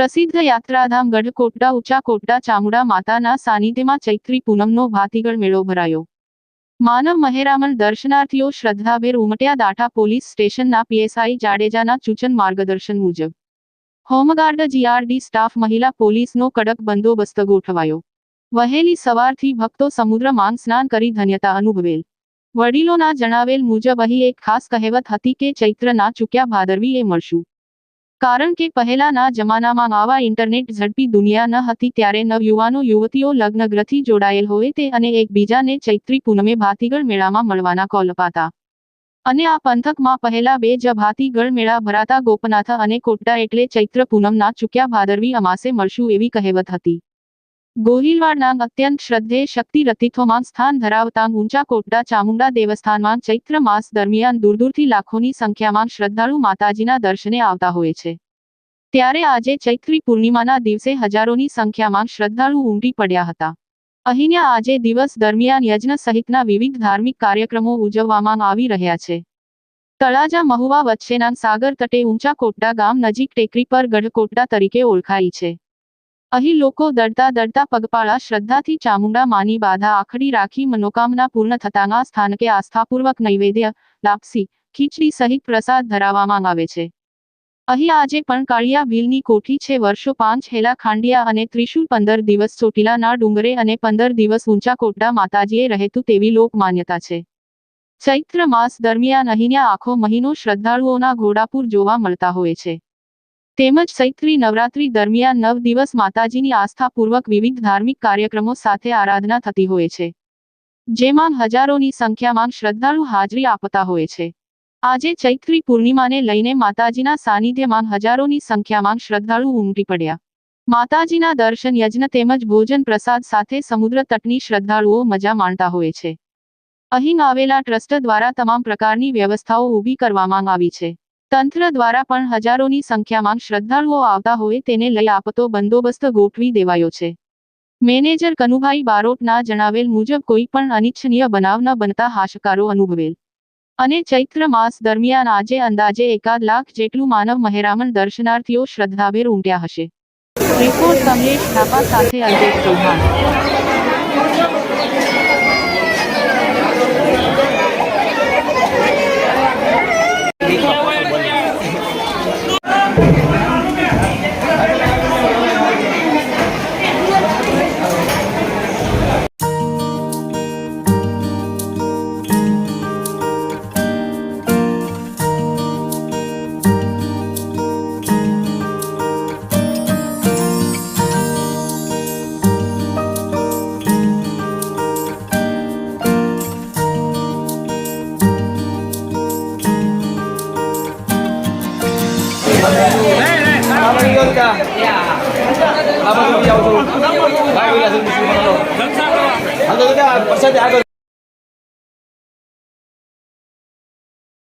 પ્રસિદ્ધ યાત્રાધામ ગઢકોટડા, ઉચાકોટડા, ચામુંડા માતાના સાનિધ્યમાં ચૈત્રી પૂનમનો ભાતીગળ મેળો ભરાયો. માનવ મહેરામણ દર્શનાર્થીઓ શ્રદ્ધાભેર ઉમટ્યા દાઠા પોલીસ સ્ટેશનના પીએસઆઈ જાડેજાના સૂચન માર્ગદર્શન મુજબ. હોમગાર્ડ જીઆરડી સ્ટાફ મહિલા પોલીસનો કડક બંદોબસ્ત ગોઠવાયો. વહેલી સવારથી ભક્તો સમુદ્રમાં સ્નાન કરી ધન્યતા અનુભવેલ. વડીલોના જણાવેલ મુજબ અહીં એક ખાસ કહેવત હતી કે ચૈત્ર ના ચૂક્યા ભાદરવી એ મળશું. કારણ કે પહેલાના જમાનામાં આવા ઇન્ટરનેટ ઝડપી દુનિયા ન હતી ત્યારે નવયુવાનો યુવતીઓ લગ્નગ્રથી જોડાયેલ હોય તે અને એકબીજાને ચૈત્રી પૂનમે ભાતીગળ મેળામાં મળવાના કોલ અપાતા. અને આ પંથકમાં પહેલા બે જ ભાતીગળ મેળા ભરાતા ગોપનાથ અને કોટડા એટલે ચૈત્ર પૂનમના ચૂક્યા ભાદરવી અમાસે મળશું એવી કહેવત હતી. ગોહિલવાડના અત્યંત શ્રદ્ધેય શક્તિ રતિથોમાં સ્થાન ધરાવતા ઊંચા કોટડા ચામુંડા દેવસ્થાનમાં ચૈત્ર માસ દરમિયાન દૂર દૂરથી લાખોની સંખ્યામાં શ્રદ્ધાળુ માતાજીના દર્શને આવતા હોય છે. ત્યારે આજે ચૈત્રી પૂર્ણિમાના દિવસે હજારોની સંખ્યામાં શ્રદ્ધાળુ ઉમટી પડ્યા હતા. અહીંયા આજે દિવસ દરમિયાન યજ્ઞ સહિતના વિવિધ ધાર્મિક કાર્યક્રમો ઉજવવામાં આવી રહ્યા છે. તળાજા મહુવા વચ્ચેના સાગર તટે ઊંચા કોટડા ગામ નજીક ટેકરી પર ગઢકોટડા તરીકે ઓળખાય છે. અહીં લોકો દડતા દડતા પગપાળા શ્રદ્ધાથી ચામુંડા માની બાધા આખડી રાખી મનોકામના પૂર્ણ થતાના સ્થાનકે આસ્થાપૂર્વક નૈવેદ્ય, લાપસી, ખીચડી સહિત પ્રસાદ ધરાવવામાં આવે છે. અહીં આજે પણ કાળિયા ભીલની કોઠી છે. વર્ષો પાંચ હેલા ખાંડિયા અને ત્રિશુલ પંદર દિવસ ચોટીલાના ડુંગરે અને પંદર દિવસ ઊંચા કોટડા માતાજીએ રહેતું તેવી લોક માન્યતા છે. ચૈત્ર માસ દરમિયાન અહીંના આખો મહિનો શ્રદ્ધાળુઓના ઘોડાપુર જોવા મળતા હોય છે. તેમજ ચૈત્રી નવરાત્રી દરમિયાન નવ દિવસ માતાજીની આસ્થાપૂર્વક વિવિધ ધાર્મિક કાર્યક્રમો સાથે આરાધના થતી હોય છે. જેમાં હજારોની સંખ્યામાં શ્રદ્ધાળુ હાજરી આપતા હોય છે. આજે ચૈત્રી પૂર્ણિમાને લઈને માતાજીના સાનિધ્યમાં હજારોની સંખ્યામાં શ્રદ્ધાળુ ઉમટી પડ્યા. માતાજીના દર્શન, યજ્ઞ તેમજ ભોજન પ્રસાદ સાથે સમુદ્ર તટની શ્રદ્ધાળુઓ મજા માણતા હોય છે. અહીં આવેલા ટ્રસ્ટ દ્વારા તમામ પ્રકારની વ્યવસ્થાઓ ઊભી કરવામાં આવી છે. તંત્ર દ્વારા પણ હજારોની સંખ્યામાં શ્રદ્ધાળુઓ આવતા હોય તેને લઈ આપતો બંદોબસ્ત ગોઠવી દેવાયો છે. મેનેજર કનુભાઈ બારોટના જણાવેલ મુજબ કોઈ પણ અનિચ્છનીય બનાવ ન બનતા હાશકારો અનુભવેલ. અને ચૈત્ર માસ દરમિયાન આજે અંદાજે એકાદ લાખ જેટલું માનવ મહેરામણ દર્શનાર્થીઓ શ્રદ્ધાભેર ઉમટ્યા હશે. રિપોર્ટ કમલેશ થાપા સાથે Alpesh Chauhan. Iyon ka. Habang iyon ka. Bago na sa gusto mo. Hanggang ka, pasad agad.